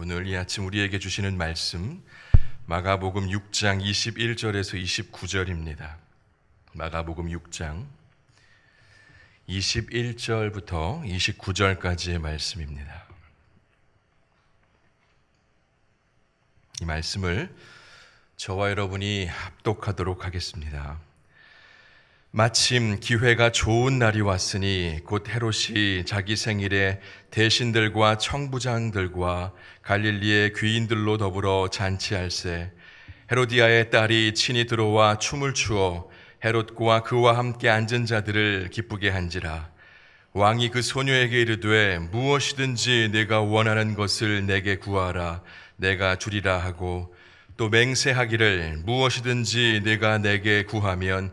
오늘 이 아침 우리에게 주시는 말씀 마가복음 6장 21절에서 29절입니다. 마가복음 6장 21절부터 29절까지의 말씀입니다. 이 말씀을 저와 여러분이 합독하도록 하겠습니다. 마침 기회가 좋은 날이 왔으니 곧 헤롯이 자기 생일에 대신들과 청부장들과 갈릴리의 귀인들로 더불어 잔치할세. 헤로디아의 딸이 친히 들어와 춤을 추어 헤롯과 그와 함께 앉은 자들을 기쁘게 한지라. 왕이 그 소녀에게 이르되 무엇이든지 내가 원하는 것을 내게 구하라. 내가 주리라 하고 또 맹세하기를 무엇이든지 내가 내게 구하면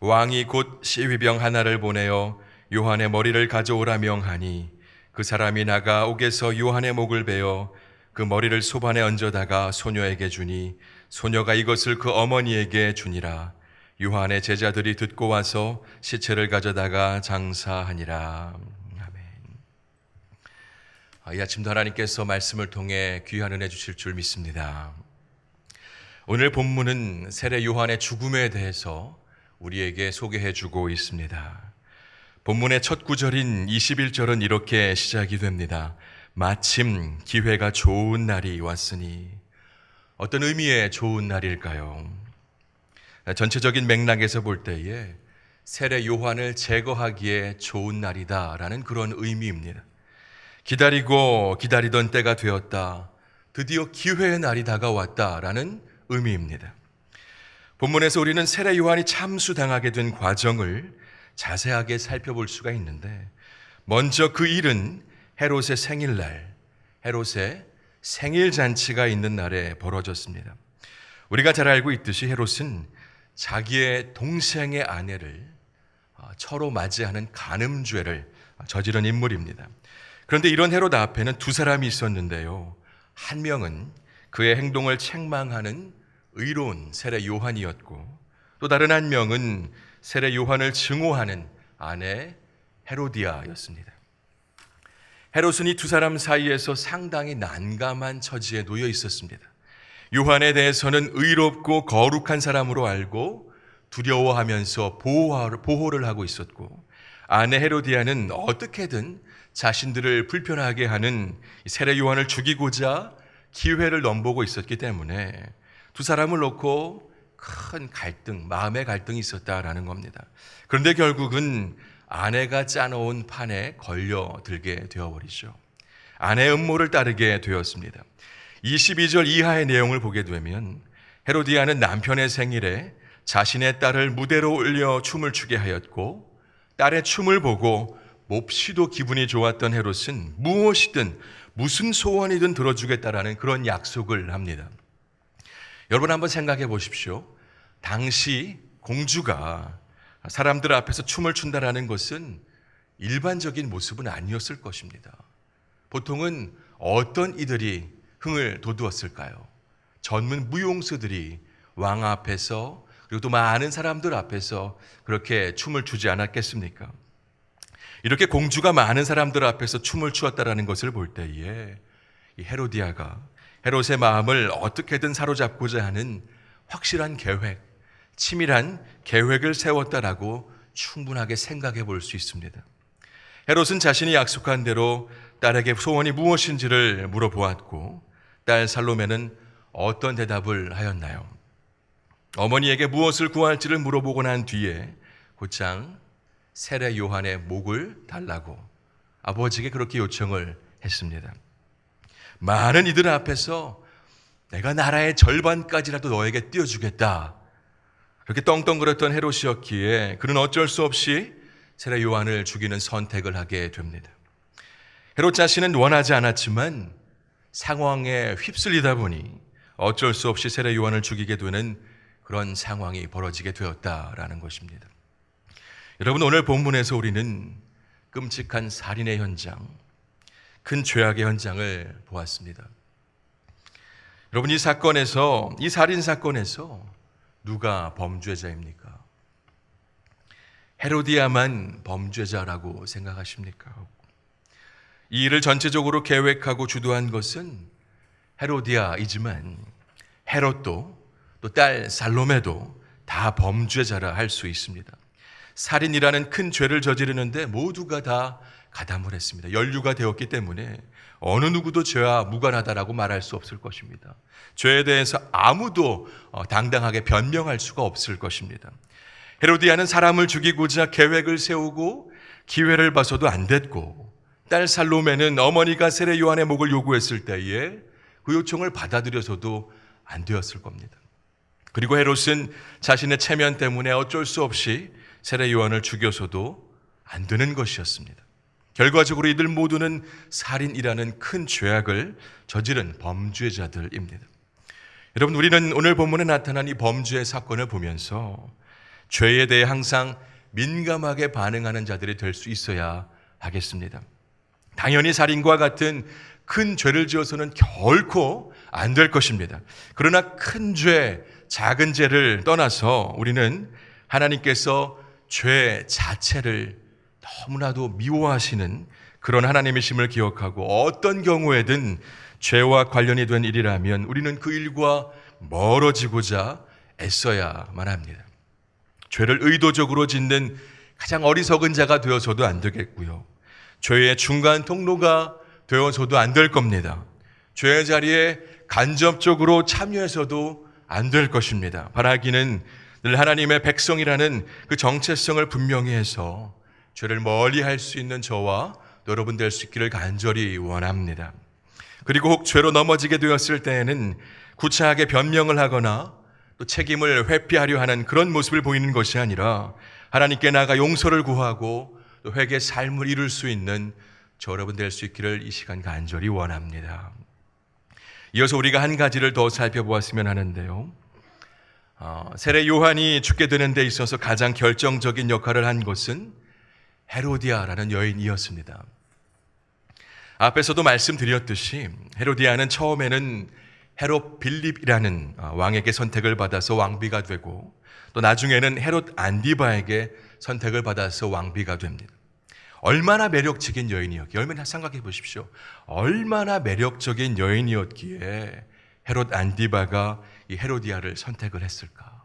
왕이 곧 시위병 하나를 보내어 요한의 머리를 가져오라 명하니 그 사람이 나가 옥에서 요한의 목을 베어 그 머리를 소반에 얹어다가 소녀에게 주니 소녀가 이것을 그 어머니에게 주니라 요한의 제자들이 듣고 와서 시체를 가져다가 장사하니라 아멘. 아, 이 아침도 하나님께서 말씀을 통해 귀한 은혜 주실 줄 믿습니다. 오늘 본문은 세례 요한의 죽음에 대해서 우리에게 소개해 주고 있습니다. 본문의 첫 구절인 21절은 이렇게 시작이 됩니다. 마침 기회가 좋은 날이 왔으니 어떤 의미의 좋은 날일까요? 전체적인 맥락에서 볼 때에 세례 요한을 제거하기에 좋은 날이다라는 그런 의미입니다. 기다리고 기다리던 때가 되었다. 드디어 기회의 날이 다가왔다라는 의미입니다. 본문에서 우리는 세례 요한이 참수당하게 된 과정을 자세하게 살펴볼 수가 있는데 먼저 그 일은 헤롯의 생일날, 헤롯의 생일 잔치가 있는 날에 벌어졌습니다. 우리가 잘 알고 있듯이 헤롯은 자기의 동생의 아내를 어, 처로 맞이하는 간음죄를 저지른 인물입니다. 그런데 이런 헤롯 앞에는 두 사람이 있었는데요. 한 명은 그의 행동을 책망하는 의로운 세례 요한이었고 또 다른 한 명은 세례 요한을 증오하는 아내 헤로디아였습니다. 헤롯은 이 두 사람 사이에서 상당히 난감한 처지에 놓여 있었습니다. 요한에 대해서는 의롭고 거룩한 사람으로 알고 두려워하면서 보호를 하고 있었고 아내 헤로디아는 어떻게든 자신들을 불편하게 하는 세례 요한을 죽이고자 기회를 넘보고 있었기 때문에 두 사람을 놓고 큰 갈등, 마음의 갈등이 있었다라는 겁니다. 그런데 결국은 아내가 짜놓은 판에 걸려들게 되어버리죠. 아내의 음모를 따르게 되었습니다. 22절 이하의 내용을 보게 되면 헤로디아는 남편의 생일에 자신의 딸을 무대로 올려 춤을 추게 하였고 딸의 춤을 보고 몹시도 기분이 좋았던 헤롯은 무엇이든 무슨 소원이든 들어주겠다라는 그런 약속을 합니다. 여러분 한번 생각해 보십시오. 당시 공주가 사람들 앞에서 춤을 춘다라는 것은 일반적인 모습은 아니었을 것입니다. 보통은 어떤 이들이 흥을 돋우었을까요? 전문 무용수들이 왕 앞에서 그리고 또 많은 사람들 앞에서 그렇게 춤을 추지 않았겠습니까? 이렇게 공주가 많은 사람들 앞에서 춤을 추었다라는 것을 볼 때에 이 헤로디아가 헤롯의 마음을 어떻게든 사로잡고자 하는 확실한 계획, 치밀한 계획을 세웠다라고 충분하게 생각해 볼 수 있습니다. 헤롯은 자신이 약속한 대로 딸에게 소원이 무엇인지를 물어보았고 딸 살로메는 어떤 대답을 하였나요? 어머니에게 무엇을 구할지를 물어보고 난 뒤에 곧장 세례 요한의 목을 달라고 아버지에게 그렇게 요청을 했습니다. 많은 이들 앞에서 내가 나라의 절반까지라도 너에게 띄워주겠다. 그렇게 떵떵거렸던 헤롯이었기에 그는 어쩔 수 없이 세례 요한을 죽이는 선택을 하게 됩니다. 헤롯 자신은 원하지 않았지만 상황에 휩쓸리다 보니 어쩔 수 없이 세례 요한을 죽이게 되는 그런 상황이 벌어지게 되었다라는 것입니다. 여러분 오늘 본문에서 우리는 끔찍한 살인의 현장, 큰 죄악의 현장을 보았습니다. 여러분 이 사건에서 이 살인 사건에서 누가 범죄자입니까? 헤로디아만 범죄자라고 생각하십니까? 이 일을 전체적으로 계획하고 주도한 것은 헤로디아이지만 헤롯도 또 딸 살로메도 다 범죄자라 할 수 있습니다. 살인이라는 큰 죄를 저지르는데 모두가 다 가담을 했습니다. 연류가 되었기 때문에 어느 누구도 죄와 무관하다라고 말할 수 없을 것입니다. 죄에 대해서 아무도 어, 당당하게 변명할 수가 없을 것입니다. 헤로디아는 사람을 죽이고자 계획을 세우고 기회를 봐서도 안 됐고 딸 살로메는 어머니가 세례 요한의 목을 요구했을 때에 그 요청을 받아들여서도 안 되었을 겁니다. 그리고 헤롯은 자신의 체면 때문에 어쩔 수 없이 세례 요한을 죽여서도 안 되는 것이었습니다. 결과적으로 이들 모두는 살인이라는 큰 죄악을 저지른 범죄자들입니다. 여러분, 우리는 오늘 본문에 나타난 이 범죄의 사건을 보면서 죄에 대해 항상 민감하게 반응하는 자들이 될 수 있어야 하겠습니다. 당연히 살인과 같은 큰 죄를 지어서는 결코 안 될 것입니다. 그러나 큰 죄, 작은 죄를 떠나서 우리는 하나님께서 죄 자체를 너무나도 미워하시는 그런 하나님이심을 기억하고 어떤 경우에든 죄와 관련이 된 일이라면 우리는 그 일과 멀어지고자 애써야만 합니다. 죄를 의도적으로 짓는 가장 어리석은 자가 되어서도 안 되겠고요. 죄의 중간 통로가 되어서도 안 될 겁니다. 죄의 자리에 간접적으로 참여해서도 안 될 것입니다. 바라기는 늘 하나님의 백성이라는 그 정체성을 분명히 해서 죄를 멀리 할 수 있는 저와 여러분 될 수 있기를 간절히 원합니다. 그리고 혹 죄로 넘어지게 되었을 때에는 구차하게 변명을 하거나 또 책임을 회피하려 하는 그런 모습을 보이는 것이 아니라 하나님께 나가 용서를 구하고 또 회개 삶을 이룰 수 있는 저 여러분 될 수 있기를 이 시간 간절히 원합니다. 이어서 우리가 한 가지를 더 살펴보았으면 하는데요. 어, 세례 요한이 죽게 되는 데 있어서 가장 결정적인 역할을 한 것은 헤로디아라는 여인이었습니다. 앞에서도 말씀드렸듯이 헤로디아는 처음에는 헤롯 빌립이라는 어, 왕에게 선택을 받아서 왕비가 되고 또 나중에는 헤롯 안디바에게 선택을 받아서 왕비가 됩니다. 얼마나 매력적인 여인이었기에 얼마나 생각해 보십시오. 얼마나 매력적인 여인이었기에 헤롯 안디바가 이 헤로디아를 선택을 했을까?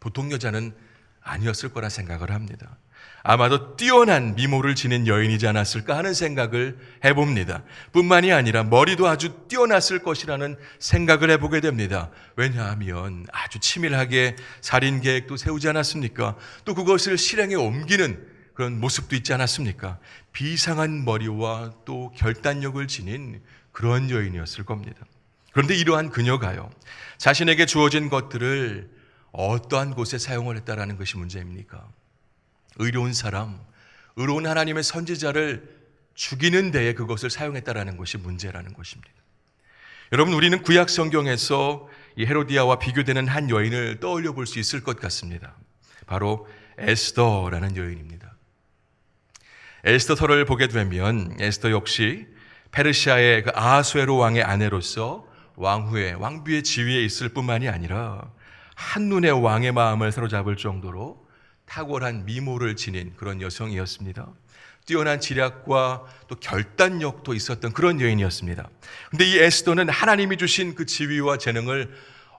보통 여자는 아니었을 거라 생각을 합니다. 아마도 뛰어난 미모를 지닌 여인이지 않았을까 하는 생각을 해봅니다. 뿐만이 아니라 머리도 아주 뛰어났을 것이라는 생각을 해보게 됩니다. 왜냐하면 아주 치밀하게 살인 계획도 세우지 않았습니까? 또 그것을 실행에 옮기는 그런 모습도 있지 않았습니까? 비상한 머리와 또 결단력을 지닌 그런 여인이었을 겁니다. 그런데 이러한 그녀가요, 자신에게 주어진 것들을 어떠한 곳에 사용을 했다라는 것이 문제입니까? 의로운 사람, 의로운 하나님의 선지자를 죽이는 데에 그것을 사용했다라는 것이 문제라는 것입니다. 여러분, 우리는 구약 성경에서 이 헤로디아와 비교되는 한 여인을 떠올려 볼 수 있을 것 같습니다. 바로 에스더라는 여인입니다. 에스더서를 보게 되면 에스더 역시 페르시아의 그 아하수에로 왕의 아내로서 왕후의 왕비의 지위에 있을 뿐만이 아니라 한눈에 왕의 마음을 사로잡을 정도로 탁월한 미모를 지닌 그런 여성이었습니다. 뛰어난 지략과 또 결단력도 있었던 그런 여인이었습니다. 근데 이 에스더는 하나님이 주신 그 지위와 재능을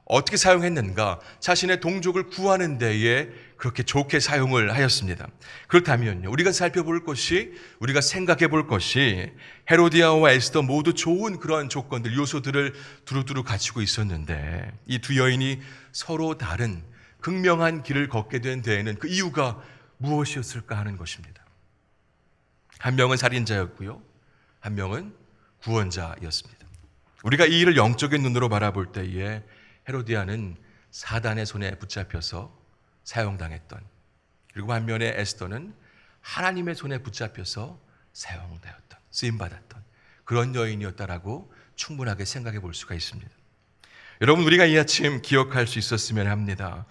어떻게 사용했는가? 자신의 동족을 구하는 데에 그렇게 좋게 사용을 하였습니다. 그렇다면 우리가 살펴볼 것이 우리가 생각해 볼 것이 헤로디아와 에스더 모두 좋은 그런 조건들 요소들을 두루두루 갖추고 있었는데 이 두 여인이 서로 다른 극명한 길을 걷게 된 데에는 그 이유가 무엇이었을까 하는 것입니다. 한 명은 살인자였고요. 한 명은 구원자였습니다. 우리가 이 일을 영적인 눈으로 바라볼 때에 헤로디아는 사단의 손에 붙잡혀서 사용당했던 그리고 반면에 에스더는 하나님의 손에 붙잡혀서 사용되었던 쓰임 받았던 그런 여인이었다라고 충분하게 생각해 볼 수가 있습니다. 여러분 우리가 이 아침 기억할 수 있었으면 합니다.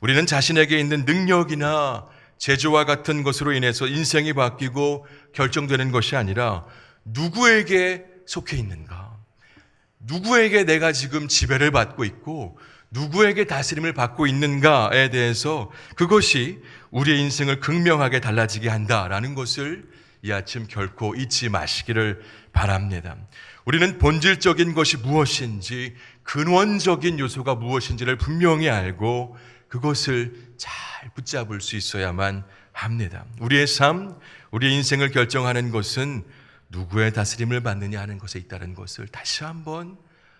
우리는 자신에게 있는 능력이나 재주와 같은 것으로 인해서 인생이 바뀌고 결정되는 것이 아니라 누구에게 속해 있는가? 누구에게 내가 지금 지배를 받고 있고 누구에게 다스림을 받고 있는가에 대해서 그것이 우리의 인생을 극명하게 달라지게 한다라는 것을 이 아침 결코 잊지 마시기를 바랍니다. 우리는 본질적인 것이 무엇인지 근원적인 요소가 무엇인지를 분명히 알고 그것을 잘 붙잡을 수 있어야만 합니다. 우리의 삶, 우리의 인생을 결정하는 것은 누구의 다스림을 받느냐 하는 것에 있다는 것을 다시 한번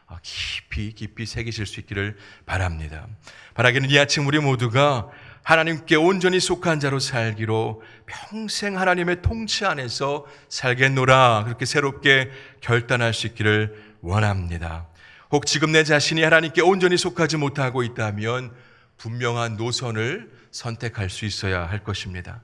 아, 깊이 깊이 새기실 수 있기를 바랍니다. 바라기는 이 아침 우리 모두가 하나님께 온전히 속한 자로 살기로 평생 하나님의 통치 안에서 살겠노라 그렇게 새롭게 결단할 수 있기를 원합니다. 혹 지금 내 자신이 하나님께 온전히 속하지 못하고 있다면 분명한 노선을 선택할 수 있어야 할 것입니다.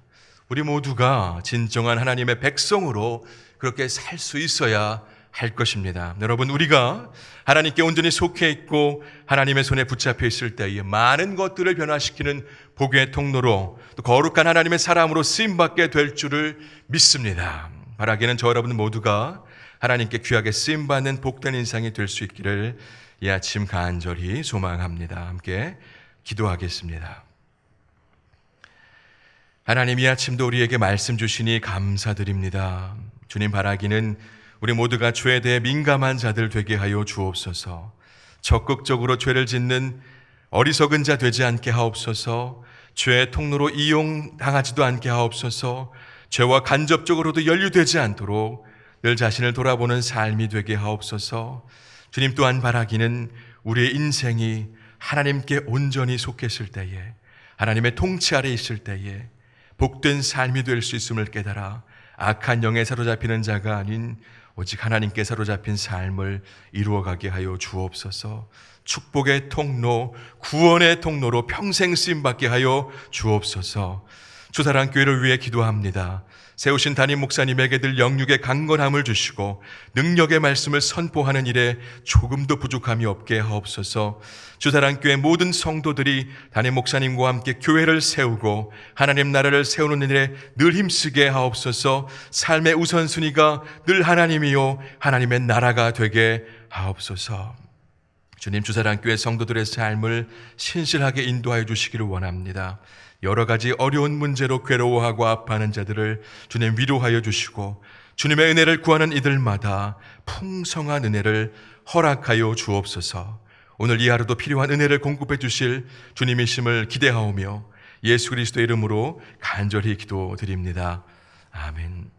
우리 모두가 진정한 하나님의 백성으로 그렇게 살 수 있어야 할 것입니다. 여러분, 우리가 하나님께 온전히 속해 있고 하나님의 손에 붙잡혀 있을 때에 많은 것들을 변화시키는 복의 통로로 또 거룩한 하나님의 사람으로 쓰임받게 될 줄을 믿습니다. 바라기는 저 여러분 모두가 하나님께 귀하게 쓰임 받는 복된 인상이 될 수 있기를 이 아침 간절히 소망합니다. 함께 기도하겠습니다. 하나님 이 아침도 우리에게 말씀 주시니 감사드립니다. 주님 바라기는 우리 모두가 죄에 대해 민감한 자들 되게 하여 주옵소서. 적극적으로 죄를 짓는 어리석은 자 되지 않게 하옵소서. 죄의 통로로 이용당하지도 않게 하옵소서. 죄와 간접적으로도 연루되지 않도록 늘 자신을 돌아보는 삶이 되게 하옵소서. 주님 또한 바라기는 우리의 인생이 하나님께 온전히 속했을 때에 하나님의 통치 아래 있을 때에 복된 삶이 될 수 있음을 깨달아 악한 영에 사로잡히는 자가 아닌 오직 하나님께 사로잡힌 삶을 이루어가게 하여 주옵소서. 축복의 통로, 구원의 통로로 평생 쓰임 받게 하여 주옵소서. 주사랑 교회를 위해 기도합니다. 세우신 담임 목사님에게 늘 영육의 강건함을 주시고 능력의 말씀을 선포하는 일에 조금도 부족함이 없게 하옵소서. 주사랑 교회 모든 성도들이 담임 목사님과 함께 교회를 세우고 하나님 나라를 세우는 일에 늘 힘쓰게 하옵소서. 삶의 우선순위가 늘 하나님이요 하나님의 나라가 되게 하옵소서. 주님 주사랑교회 성도들의 삶을 신실하게 인도하여 주시기를 원합니다. 여러 가지 어려운 문제로 괴로워하고 아파하는 자들을 주님 위로하여 주시고 주님의 은혜를 구하는 이들마다 풍성한 은혜를 허락하여 주옵소서. 오늘 이 하루도 필요한 은혜를 공급해 주실 주님이심을 기대하오며 예수 그리스도 이름으로 간절히 기도드립니다. 아멘.